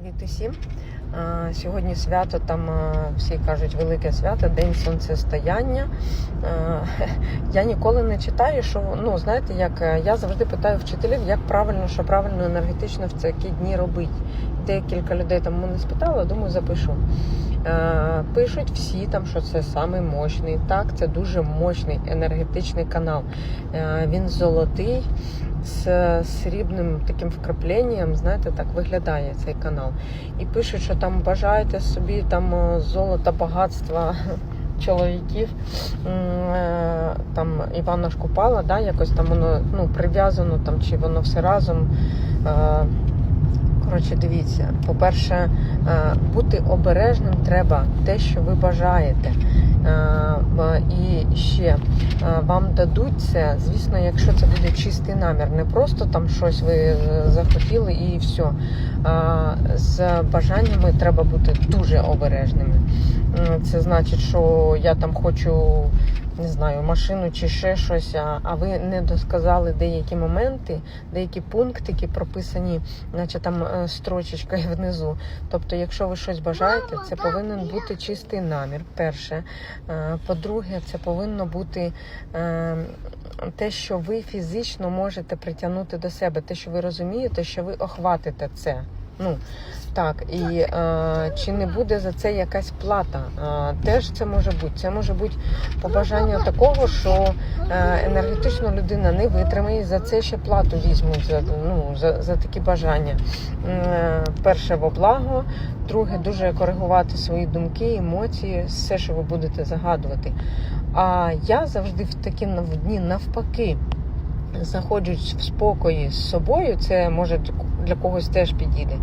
Привіт усім. Сьогодні свято, там всі кажуть велике свято, День сонцестояння. Я ніколи не читаю, що ну знаєте, як е, я завжди питаю вчителів, як правильно, що правильно енергетично в такі дні робити. Декілька людей там мене спитали, думаю, запишу. Пишуть всі там, що це самий мощний. Так, це дуже мощний енергетичний канал. Він золотий з срібним таким вкрапленням, знаєте, так виглядає цей канал. І пишуть, що там бажаєте собі там е, золота, багатства чоловіків. Е, Там Івана Шкупала, да, якось там воно ну, прив'язано, там, чи воно все разом. Е, Коротше, дивіться, по-перше, е, бути обережним треба те, що ви бажаєте. Е, І ще е, вам дадуть це, звісно, якщо це буде чистий намір, не просто там щось ви е, захотіли і все. З бажаннями треба бути дуже обережними. Це значить, що я там хочу. Не знаю, машину чи ще щось, а- а ви не досказали деякі моменти, деякі пунктики прописані, наче там е, строчечкою внизу. Тобто, якщо ви щось бажаєте, це повинен бути чистий намір. Перше. Е, По-друге, це повинно бути е, те, що ви фізично можете притягнути до себе, те, що ви розумієте, що ви охватите це. Ну так, і е, чи не буде за це якась плата? Е, теж це може бути. Це може бути побажання такого, що е, енергетично людина не витримає, за це ще плату візьмуть за, ну, за, за такі бажання. Е, Перше во благо, друге дуже коригувати свої думки, емоції, все, що ви будете загадувати. А я завжди в такі дні навпаки. Знаходжусь в спокої з собою, це може для когось теж підійде.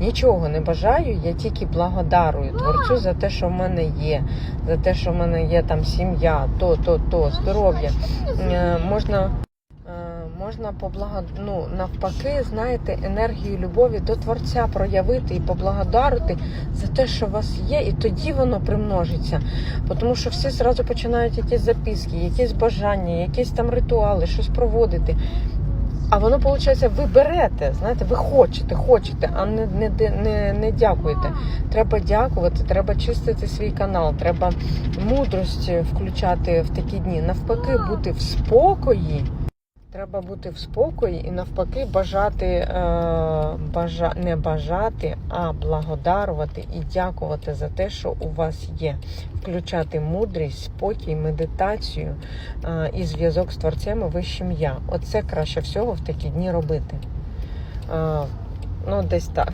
Нічого не бажаю, я тільки благодарую творцю за те, що в мене є, за те, що в мене є там сім'я, то, то, то, здоров'я. Е, Можна, можна поблаго... ну, навпаки, знаєте, енергію любові до творця проявити і поблагодарити за те, що у вас є, і тоді воно примножиться. Тому що всі зразу починають якісь записки, якісь бажання, якісь там ритуали, щось проводити. А воно, виходить, ви берете, знаєте, ви хочете, хочете, а не, не, не, не дякуєте. Треба дякувати, треба чистити свій канал, треба мудрість включати в такі дні. Навпаки, бути в спокої. Треба бути в спокої і навпаки бажати, е, бажа, не бажати, а благодарувати і дякувати за те, що у вас є. Включати мудрість, спокій, медитацію е, і зв'язок з творцем і вищим я. Оце краще всього в такі дні робити. Е, ну, десь так.